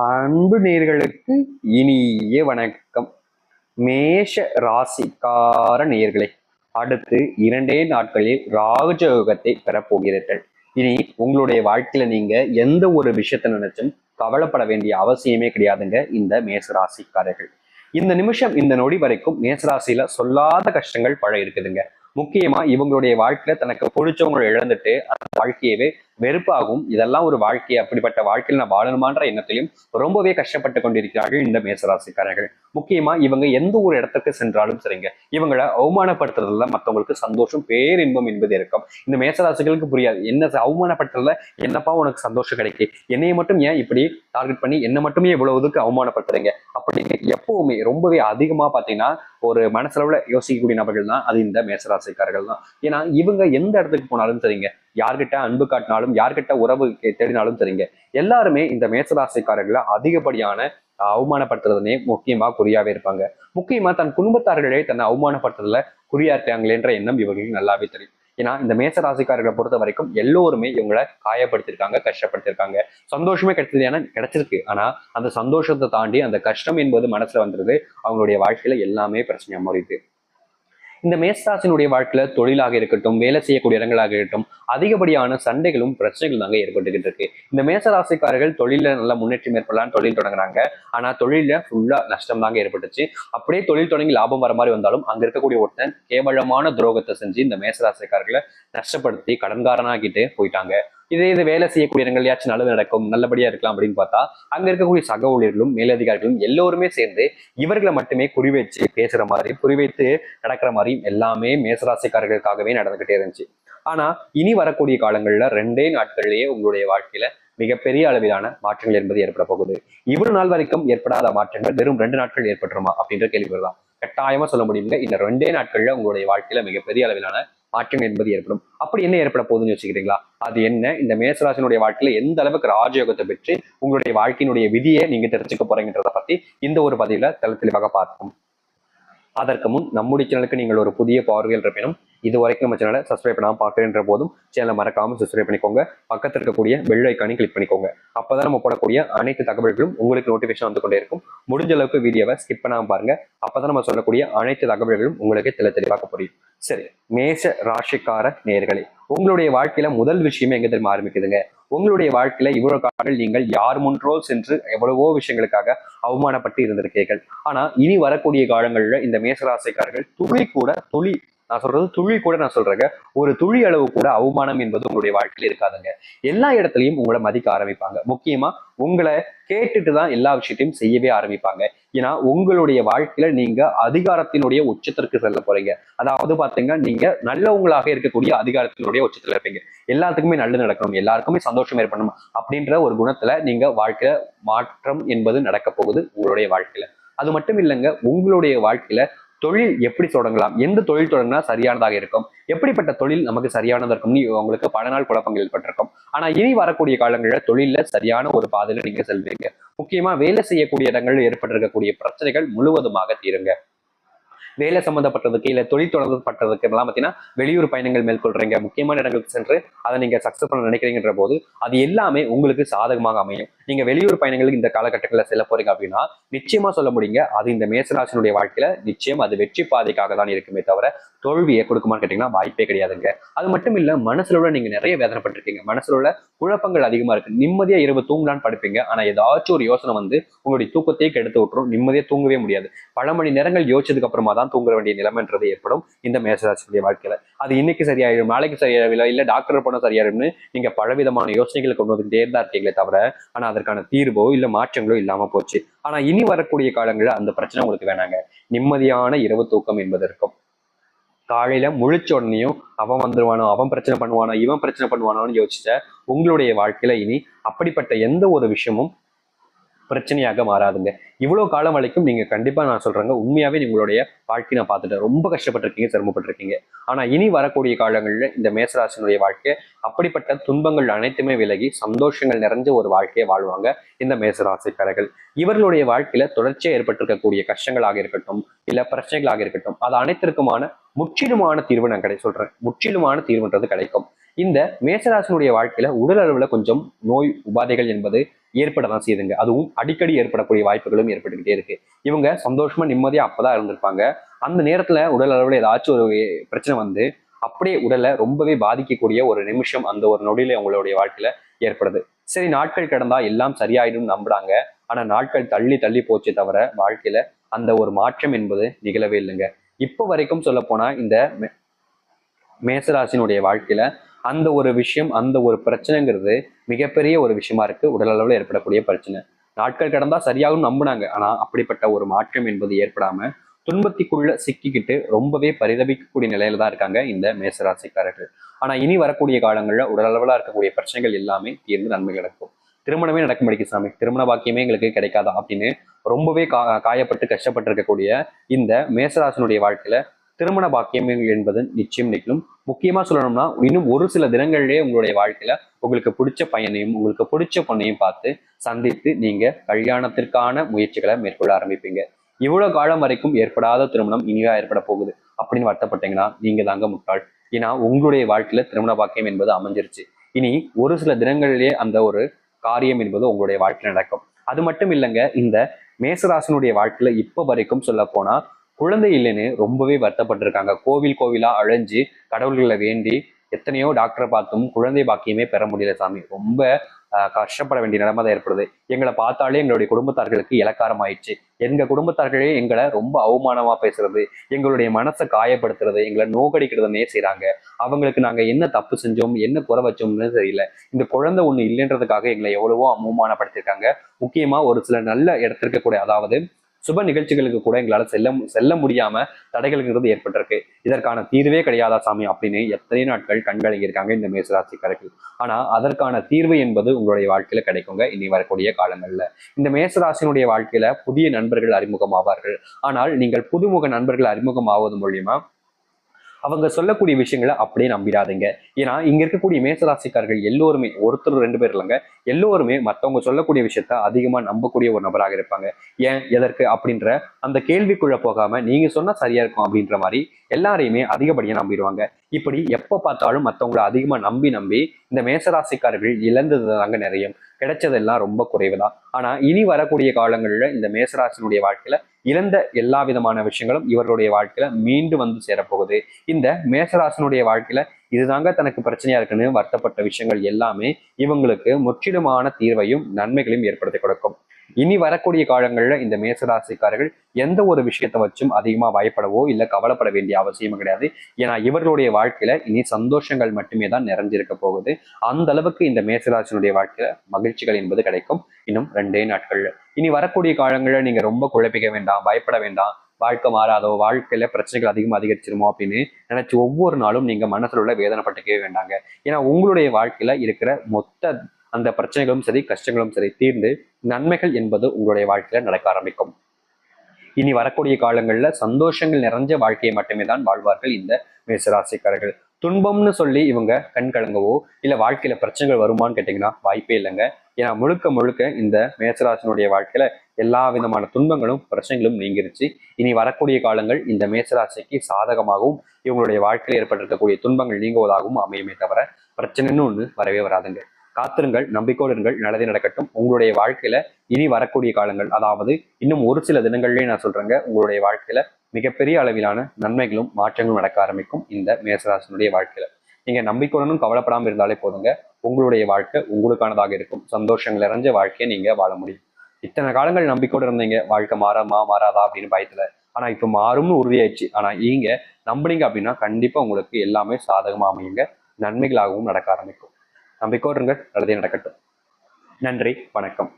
அன்பு நேர்களுக்கு இனிய வணக்கம். மேஷ ராசிக்கார நேர்களே அடுத்து இரண்டே நாட்களில் ராஜயோகத்தை பெறப்போகிறீர்கள். இனி உங்களுடைய வாழ்க்கையில நீங்க எந்த ஒரு விஷயத்தை நினைச்சும் கவலைப்பட வேண்டிய அவசியமே கிடையாதுங்க இந்த மேச ராசிக்காரர்கள். இந்த நிமிஷம் இந்த நொடி வரைக்கும் மேசராசியில சொல்லாத கஷ்டங்கள் பழ இருக்குதுங்க. முக்கியமா இவங்களுடைய வாழ்க்கையில தனக்கு பிடிச்சவங்களை இழந்துட்டு அந்த வாழ்க்கையவே வெறுப்பாகும். இதெல்லாம் ஒரு வாழ்க்கை. அப்படிப்பட்ட வாழ்க்கையில் நான் வாழணுமான்ற எண்ணத்திலையும் ரொம்பவே கஷ்டப்பட்டு கொண்டிருக்கிறார்கள் இந்த மேசராசிக்காரர்கள். முக்கியமா இவங்க எந்த ஒரு இடத்துக்கு சென்றாலும் சரிங்க. இவங்களை அவமானப்படுத்துறதுல மற்றவங்களுக்கு சந்தோஷம் பேரின்பம் என்பது இருக்கும். இந்த மேசராசிகளுக்கு புரியாது. என்ன அவமானப்படுத்துறதுல என்னப்பா உனக்கு சந்தோஷம் கிடைக்கு? என்னைய மட்டும் ஏன் இப்படி டார்கெட் பண்ணி என்ன மட்டுமே இவ்வளவுக்கு அவமானப்படுத்துறீங்க? அப்படின்னு எப்பவுமே ரொம்பவே அதிகமா பாத்தீங்கன்னா ஒரு மனசளவுல யோசிக்கக்கூடிய நபர்கள் தான் அது இந்த மேசராசிக்காரர்கள் தான் ஏன்னா இவங்க எந்த இடத்துக்கு போனாலும் சரிங்க. யார்கிட்ட அன்பு காட்டினாலும் யார்கிட்ட உறவு தேடினாலும் சரிங்க. எல்லாருமே இந்த மேசராசிக்காரர்களை அதிகப்படியான அவமானப்படுத்துறதுனே முக்கியமா குறியாவே இருப்பாங்க. முக்கியமா தன் குடும்பத்தார்களே தன்னை அவமானப்படுத்துறதுல குறியா இருக்காங்களேன்ற எண்ணம் இவர்களுக்கு நல்லாவே தெரியும். ஏன்னா இந்த மேச ராசிக்காரர்களை பொறுத்த வரைக்கும் எல்லோருமே இவங்களை காயப்படுத்திருக்காங்க கஷ்டப்படுத்திருக்காங்க சந்தோஷமே கிடைச்சது ஏன்னா கிடைச்சிருக்கு. ஆனா அந்த சந்தோஷத்தை தாண்டி அந்த கஷ்டம் என்பது மனசுல வந்துருது. அவங்களுடைய வாழ்க்கையில எல்லாமே பிரச்சனையா மாறிடுது. இந்த மேசராசினுடைய வாழ்க்கையில தொழிலாக இருக்கட்டும் வேலை செய்யக்கூடிய இடங்களாக இருக்கட்டும் அதிகப்படியான சண்டைகளும் பிரச்சனைகளும் தாங்க ஏற்பட்டுக்கிட்டு இருக்கு. இந்த மேசராசிக்காரர்கள் தொழில நல்ல முன்னேற்றம் ஏற்படலாம் தொழில் தொடங்குறாங்க. ஆனா தொழில ஃபுல்லா நஷ்டம் தாங்க ஏற்பட்டுச்சு. அப்படியே தொழில் தொடங்கி லாபம் வர மாதிரி வந்தாலும் அங்க இருக்கக்கூடிய ஒருத்தன் கேவலமான துரோகத்தை செஞ்சு இந்த மேசராசிக்காரர்களை நஷ்டப்படுத்தி கடன்காரனாகிட்டு போயிட்டாங்க. இதே இது வேலை செய்யக்கூடிய இடங்கள்லயாச்சும் நல்லது நடக்கும் நல்லபடியா இருக்கலாம் அப்படின்னு பார்த்தா அங்க இருக்கக்கூடிய சக ஊழியர்களும் மேலதிகாரிகளும் எல்லோருமே சேர்ந்து இவர்களை மட்டுமே குறிவைச்சு பேசுற மாதிரி குறிவைத்து நடக்கிற மாதிரியும் எல்லாமே மேசராசிக்காரர்களுக்காகவே நடந்துகிட்டே இருந்துச்சு. ஆனா இனி வரக்கூடிய காலங்கள்ல ரெண்டே நாட்கள்லயே உங்களுடைய வாழ்க்கையில மிகப்பெரிய அளவிலான மாற்றங்கள் என்பது ஏற்பட போகுது. இவ்வளவு நாள் வரைக்கும் ஏற்படாத மாற்றங்கள் வெறும் ரெண்டு நாட்கள் ஏற்பட்டுருமா அப்படின்ற கேள்வி வருதான் கட்டாயமா சொல்ல முடியுங்க இந்த ரெண்டே நாட்கள்ல உங்களுடைய வாழ்க்கையில மிகப்பெரிய அளவிலான மாற்றங்கள் என்பது ஏற்படும். அப்படி என்ன ஏற்பட போகுதுன்னு வச்சுக்கிறீங்களா அது என்ன? இந்த மேசராசினுடைய வாழ்க்கையில எந்த அளவுக்கு ராஜயோகத்தை பெற்று உங்களுடைய வாழ்க்கையினுடைய விதியை நீங்க தெரிஞ்சுக்க போறீங்கன்றத பத்தி இந்த ஒரு பதிவுல தெளி தெளிவாக பார்ப்போம். அதற்கு முன் நம்முடைய சேனலுக்கு நீங்கள் ஒரு புதிய பார்வையில் இருப்பினும் இது வரைக்கும் நம்ம சேனலை சப்ஸ்கிரைப் பண்ணாமல் பார்க்குறேன்ற போதும் சேனலை மறக்காம சப்ஸ்கிரைப் பண்ணிக்கோங்க. பக்கத்தில் இருக்கக்கூடிய பெல் ஐக்கானையும் கிளிக் பண்ணிக்கோங்க. அப்பதான் நம்ம போடக்கூடிய அனைத்து தகவல்களும் உங்களுக்கு நோட்டிஃபிகேஷன் வந்து கொண்டே இருக்கும். முடிஞ்ச அளவுக்கு வீடியோவை ஸ்கிப் பண்ணாமல் பாருங்க. அப்பதான் நம்ம சொல்லக்கூடிய அனைத்து தகவல்களும் உங்களுக்கு தெளி தெளிவாக புரியும். சரி மேஷ ராசிக்கார நேர்களே உங்களுடைய வாழ்க்கையில முதல் விஷயமே எங்க தெரியுமா ஆரம்பிக்குதுங்க? உங்களுடைய வாழ்க்கையில இவ்வளவு காலங்கள் நீங்கள் யார் முன்றோ சென்று எவ்வளவோ விஷயங்களுக்காக அவமானப்பட்டு இருந்திருக்கீர்கள். ஆனா இனி வரக்கூடிய காலங்களில் இந்த மேசராசிக்காரர்கள் துளி கூட துளி நான் சொல்றது துளி கூட நான் சொல்றேங்க. ஒரு துளி அளவு கூட அவமானம் என்பது உங்களுடைய வாழ்க்கையில இருக்காதுங்க. எல்லா இடத்துலயும் உங்களை மதிக்க ஆரம்பிப்பாங்க. முக்கியமா உங்களை கேட்டுட்டு தான் எல்லா விஷயத்தையும் செய்யவே ஆரம்பிப்பாங்க. ஏன்னா உங்களுடைய வாழ்க்கையில நீங்க அதிகாரத்தினுடைய உச்சத்திற்கு செல்ல போறீங்க. அதாவது பாத்தீங்கன்னா நீங்க நல்லவங்களாக இருக்கக்கூடிய அதிகாரத்தினுடைய உச்சத்துல இருப்பீங்க. எல்லாத்துக்குமே நல்லது நடக்கணும். எல்லாருக்குமே சந்தோஷம் ஏற்படணும் அப்படின்ற ஒரு குணத்துல நீங்க வாழ்க்கையில மாற்றம் என்பது நடக்க போகுது உங்களுடைய வாழ்க்கையில. அது மட்டும் இல்லைங்க உங்களுடைய வாழ்க்கையில தொழில் எப்படி தொடங்கலாம்? எந்த தொழில் தொடங்கினா சரியானதாக இருக்கும்? எப்படிப்பட்ட தொழில் நமக்கு சரியானதா இருக்கும்னு உங்களுக்கு பல நாள் குழப்பங்கள் ஏற்பட்டிருக்கும். ஆனா இனி வரக்கூடிய காலங்களில் தொழில்ல சரியான ஒரு பாதையில நீங்க செல்வீங்க. முக்கியமா வேலை செய்யக்கூடிய இடங்களில் ஏற்பட்டிருக்கக்கூடிய பிரச்சனைகள் முழுவதுமாக தீருங்க. வேலை சம்பந்தப்பட்டதுக்கு இல்ல தொழில் தொடங்கப்பட்டதுக்கு எல்லாம் பார்த்தீங்கன்னா வெளியூர் பயணங்கள் மேற்கொள்றீங்க முக்கியமான இடங்களுக்கு சென்று அதை நீங்க சக்சஸ் பண்ண நினைக்கிறீங்கன்ற போது அது எல்லாமே உங்களுக்கு சாதகமாக அமையும். நீங்க வெளியூர் பயணங்களுக்கு இந்த காலகட்டங்களில் செல்ல போறீங்க அப்படின்னா நிச்சயமா சொல்ல முடியுங்க அது இந்த மேசராசினுடைய வாழ்க்கையில நிச்சயம் அது வெற்றி பாதைக்காக தான் இருக்குமே தவிர தோல்வியை கொடுக்குமான்னு கேட்டீங்கன்னா வாய்ப்பே கிடையாதுங்க. அது மட்டும் இல்ல மனசுல உள்ள நீங்க நிறைய வேதனைப்பட்டிருக்கீங்க. மனசுல உள்ள குழப்பங்கள் அதிகமா இருக்கு. நிம்மதியா இரவு தூங்கலான்னு படுப்பீங்க. ஆனா ஏதாச்சும் ஒரு யோசனை வந்து உங்களுடைய தூக்கத்தையே கெடுத்து விட்டுரும். நிம்மதியா தூங்கவே முடியாது. பல மணி நேரங்கள் யோசிச்சதுக்கு அப்புறமா தான் தூங்க வேண்டிய நிலைமைன்றது ஏற்படும் இந்த மேசராசியுடைய வாழ்க்கையில. அது இன்னைக்கு சரியாயிடும் நாளைக்கு சரியாகவில்லை இல்ல டாக்டர் போனா சரியாயிடும்னு நீங்க பலவிதமான யோசனைகளை கொண்டு வந்துகிட்டே தான் இருக்கீங்களே தவிர ஆனா அதற்கான தீர்வோ இல்ல மாற்றங்களோ இல்லாம போச்சு. ஆனா இனி வரக்கூடிய காலங்களில் அந்த பிரச்சனை உங்களுக்கு வேணாங்க. நிம்மதியான இரவு தூக்கம் என்பது இருக்கும் காலையில முழிச்ச உடனேயும் அவன் வந்துருவானோ அவன் பிரச்சனை பண்ணுவானோ இவன் பிரச்சனை பண்ணுவானோன்னு யோசிச்ச உங்களுடைய வாழ்க்கையில இனி அப்படிப்பட்ட எந்த ஒரு விஷயமும் பிரச்சனையாக மாறாதுங்க. இவ்வளோ காலம் வரைக்கும் நீங்கள் கண்டிப்பாக நான் சொல்கிறேங்க உண்மையாகவே உங்களுடைய வாழ்க்கை நான் பார்த்துட்டேன். ரொம்ப கஷ்டப்பட்டிருக்கீங்க சிரமப்பட்டிருக்கீங்க. ஆனால் இனி வரக்கூடிய காலங்களில் இந்த மேசராசினுடைய வாழ்க்கை அப்படிப்பட்ட துன்பங்கள் அனைத்துமே விலகி சந்தோஷங்கள் நிறைஞ்ச ஒரு வாழ்க்கையை வாழ்வாங்க இந்த மேசராசிக்காரர்கள். இவர்களுடைய வாழ்க்கையில் தொடர்ச்சியாக ஏற்பட்டிருக்கக்கூடிய கஷ்டங்களாக இருக்கட்டும் இல்லை பிரச்சனைகளாக இருக்கட்டும் அது அனைத்திற்குமான முற்றிலுமான தீர்வு நான் கிடை சொல்கிறேன் முற்றிலுமான தீர்வுன்றது கிடைக்கும். இந்த மேசராசினுடைய வாழ்க்கையில உடல் அளவுல கொஞ்சம் நோய் உபாதைகள் என்பது ஏற்பட தான் செய்யுதுங்க. அதுவும் அடிக்கடி ஏற்படக்கூடிய வாய்ப்புகளும் ஏற்பட்டுக்கிட்டே இருக்கு. இவங்க சந்தோஷமா நிம்மதியா அப்பதான் இருந்திருப்பாங்க. அந்த நேரத்துல உடல் அளவில் ஏதாச்சும் ஒரு பிரச்சனை வந்து அப்படியே உடலை ரொம்பவே பாதிக்கக்கூடிய ஒரு நிமிஷம் அந்த ஒரு நொடியில அவங்களுடைய வாழ்க்கையில ஏற்படுது. சரி நாட்கள் கடந்தா எல்லாம் சரியாயிடும் நம்புறாங்க. ஆனா நாட்கள் தள்ளி தள்ளி போச்சே தவிர வாழ்க்கையில அந்த ஒரு மாற்றம் என்பது நிகழவே இல்லைங்க. இப்போ வரைக்கும் சொல்ல போனா இந்த மே- மேசராசினுடைய வாழ்க்கையில அந்த ஒரு விஷயம் அந்த ஒரு பிரச்சனைங்கிறது மிகப்பெரிய ஒரு விஷயமா இருக்கு. உடல் அளவில் ஏற்படக்கூடிய பிரச்சனை. நாட்கள் கடந்தா சரியாகும் நம்புனாங்க. ஆனா அப்படிப்பட்ட ஒரு மாற்றம் என்பது ஏற்படாம துன்பத்திக்குள்ள சிக்கிக்கிட்டு ரொம்பவே பரிதபிக்கக்கூடிய நிலையில தான் இருக்காங்க இந்த மேசராசிக்காரர்கள். ஆனா இனி வரக்கூடிய காலங்கள்ல உடலளவில் இருக்கக்கூடிய பிரச்சனைகள் எல்லாமே தீர்ந்து நன்மை கிடைக்கும் திருமணமே நடக்க முடியும் சாமி திருமண பாக்கியமே எங்களுக்கு கிடைக்காதா அப்படின்னு ரொம்பவே கா காயப்பட்டு கஷ்டப்பட்டு இருக்கக்கூடிய இந்த மேசராசினுடைய வாழ்க்கையில திருமண பாக்கியம் என்பது நிச்சயம் நிகழும். முக்கியமா சொல்லணும்னா இன்னும் ஒரு சில தினங்கள்லயே உங்களுடைய வாழ்க்கையில உங்களுக்கு பிடிச்ச பையனையும் உங்களுக்கு பிடிச்ச பொண்ணையும் பார்த்து சந்தித்து நீங்க கல்யாணத்திற்கான முயற்சிகளை மேற்கொள்ள ஆரம்பிப்பீங்க. இவ்வளவு காலம் வரைக்கும் ஏற்படாத திருமணம் இனியா ஏற்பட போகுது அப்படின்னு வருத்தப்பட்டீங்கன்னா நீங்க தாங்க முட்டாள். ஏன்னா உங்களுடைய வாழ்க்கையில திருமண பாக்கியம் என்பது அமைஞ்சிருச்சு இனி ஒரு சில தினங்களிலேயே அந்த ஒரு காரியம் என்பது உங்களுடைய வாழ்க்கையில் நடக்கும். அது மட்டும் இல்லைங்க இந்த மேசராசனுடைய வாழ்க்கையில இப்ப வரைக்கும் சொல்ல போனா குழந்தை இல்லைன்னு ரொம்பவே வருத்தப்பட்டிருக்காங்க. கோவில் கோவிலா அழைஞ்சு கடவுள்களை வேண்டி எத்தனையோ டாக்டரை பார்த்தும் குழந்தை பாக்கியமே பெற முடியல சாமி. ரொம்ப கஷ்டப்பட வேண்டிய நிலைமை தான் ஏற்படுது. எங்களை பார்த்தாலே எங்களுடைய குடும்பத்தார்களுக்கு இலக்காரம் ஆயிடுச்சு எங்க குடும்பத்தார்களே எங்களை ரொம்ப அவமானமா பேசுறது எங்களுடைய மனசை காயப்படுத்துறது எங்களை நோக்கடிக்கிறதுனே செய்யறாங்க அவங்களுக்கு நாங்க என்ன தப்பு செஞ்சோம் என்ன குறை வச்சோம்னு தெரியல. இந்த குழந்தை ஒண்ணு இல்லைன்றதுக்காக எங்களை எவ்வளவோ அவமானப்படுத்திருக்காங்க முக்கியமா ஒரு சில நல்ல இடத்திற்கு கூட அதாவது சுப நிகழ்ச்சிகளுக்கு கூட எங்களால் செல்ல செல்ல முடியாம தடைகள்ங்கிறது ஏற்பட்டிருக்கு. இதற்கான தீர்வே கிடையாதா சாமி அப்படின்னு எத்தனை நாட்கள் கண்கலங்கி இருக்காங்க இந்த மேசராசிக்காரர்கள் ஆனா அதற்கான தீர்வு என்பது உங்களுடைய வாழ்க்கையில கிடைக்குங்க. இனி வரக்கூடிய காலங்கள்ல. இந்த மேசராசினுடைய வாழ்க்கையில புதிய நண்பர்கள் அறிமுகமாவார்கள். ஆனால் நீங்கள் புதுமுக நண்பர்கள் அறிமுகமாவது மூலியமா அவங்க சொல்லக்கூடிய விஷயங்களை அப்படியே நம்பிடாதீங்க. ஏன்னா இங்க இருக்கக்கூடிய மேசராசிக்காரர்கள் எல்லோருமே ஒருத்தர் ரெண்டு பேர் இல்லைங்க எல்லோருமே மத்தவங்க சொல்லக்கூடிய விஷயத்த அதிகமா நம்பக்கூடிய ஒரு நபராக இருப்பாங்க. ஏன் எதற்கு? அப்படின்ற அந்த கேள்விக்குள்ள போகாம நீங்க சொன்னா சரியா இருக்கும் அப்படின்ற மாதிரி எல்லாரையுமே அதிகப்படியாக நம்பிடுவாங்க. இப்படி எப்போ பார்த்தாலும் மற்றவங்களை அதிகமாக நம்பி நம்பி இந்த மேசராசிக்காரர்கள் இழந்தது தாங்க நிறைய கிடைச்சதெல்லாம் ரொம்ப குறைவுதான். ஆனால் இனி வரக்கூடிய காலங்களில் இந்த மேசராசினுடைய வாழ்க்கையில் இழந்த எல்லா விதமான விஷயங்களும் இவர்களுடைய வாழ்க்கையில் மீண்டு வந்து சேரப்போகுது. இந்த மேசராசினுடைய வாழ்க்கையில் இதுதாங்க தனக்கு பிரச்சனையா இருக்குன்னு வருத்தப்பட்ட விஷயங்கள் எல்லாமே இவங்களுக்கு முற்றிலுமான தீர்வையும் நன்மைகளையும் ஏற்படுத்தி கொடுக்கும். இனி வரக்கூடிய காலங்களில் இந்த மேசராசிக்காரர்கள் எந்த ஒரு விஷயத்தை வச்சும் அதிகமாக பயப்படவோ இல்லை கவலைப்பட வேண்டிய அவசியமும் கிடையாது. ஏன்னா இவர்களுடைய வாழ்க்கையில இனி சந்தோஷங்கள் மட்டுமே தான் நிறைஞ்சிருக்க போகுது. அந்த அளவுக்கு இந்த மேசராசினுடைய வாழ்க்கையில மகிழ்ச்சிகள் என்பது கிடைக்கும். இன்னும் ரெண்டே நாட்கள்ல. இனி வரக்கூடிய காலங்களில் நீங்க ரொம்ப குழப்பிக்க வேண்டாம் பயப்பட வேண்டாம். வாழ்க்கை மாறாதோ வாழ்க்கையில பிரச்சனைகள் அதிகமாக அதிகரிச்சிருமோ அப்படின்னு நினைச்சு ஒவ்வொரு நாளும் நீங்க மனசுல உள்ள வேதனைப்பட்டுக்கவே வேண்டாங்க. ஏன்னா உங்களுடைய வாழ்க்கையில இருக்கிற மொத்த அந்த பிரச்சனைகளும் சரி கஷ்டங்களும் சரி தீர்ந்து நன்மைகள் என்பது உங்களுடைய வாழ்க்கையில நடக்க ஆரம்பிக்கும். இனி வரக்கூடிய காலங்கள்ல சந்தோஷங்கள் நிறைஞ்ச வாழ்க்கையை மட்டுமே தான் வாழ்வார்கள் இந்த மேசராசிக்காரர்கள். துன்பம்னு சொல்லி இவங்க கண் கலங்கவோ இல்ல வாழ்க்கையில பிரச்சனைகள் வருமான்னு கேட்டீங்கன்னா வாய்ப்பே இல்லைங்க. ஏன்னா முழுக்க முழுக்க இந்த மேசராசினுடைய வாழ்க்கையில எல்லா விதமான துன்பங்களும் பிரச்சனைகளும் நீங்கிருச்சு. இனி வரக்கூடிய காலங்கள் இந்த மேசராசிக்கு சாதகமாகவும் இவங்களுடைய வாழ்க்கையில் ஏற்பட்டிருக்கக்கூடிய துன்பங்கள் நீங்குவதாகவும் அமையுமே தவிர பிரச்சனைன்னு ஒன்று வரவே வராதுங்க. காத்திருங்கள் நம்பிக்கோடு இருங்கள். நல்லதே நடக்கட்டும். உங்களுடைய வாழ்க்கையில இனி வரக்கூடிய காலங்கள் அதாவது இன்னும் ஒரு சில தினங்கள்லயே நான் சொல்றேங்க. உங்களுடைய வாழ்க்கையில மிகப்பெரிய அளவிலான நன்மைகளும் மாற்றங்களும் நடக்க ஆரம்பிக்கும் இந்த மேசராசனுடைய வாழ்க்கையில. நீங்க நம்பிக்கையுடனும் கவலைப்படாம இருந்தாலே போதுங்க. உங்களுடைய வாழ்க்கை உங்களுக்கானதாக இருக்கும். சந்தோஷங்கள் நிறைஞ்ச வாழ்க்கையை நீங்க வாழ முடியும். இத்தனை காலங்கள் நம்பிக்கையோடு இருந்தீங்க. வாழ்க்கை மாறாமா மாறாதா அப்படின்னு பயத்துல. ஆனா இப்ப மாறும்னு உறுதியாயிடுச்சு. ஆனா நீங்க நம்புனீங்க அப்படின்னா கண்டிப்பா உங்களுக்கு எல்லாமே சாதகமா அமையுங்க. நன்மைகளாகவும் நடக்க ஆரம்பிக்கும். நம்பிக்கையோடு இருங்க நல்லதே நடக்கட்டும். நன்றி வணக்கம்.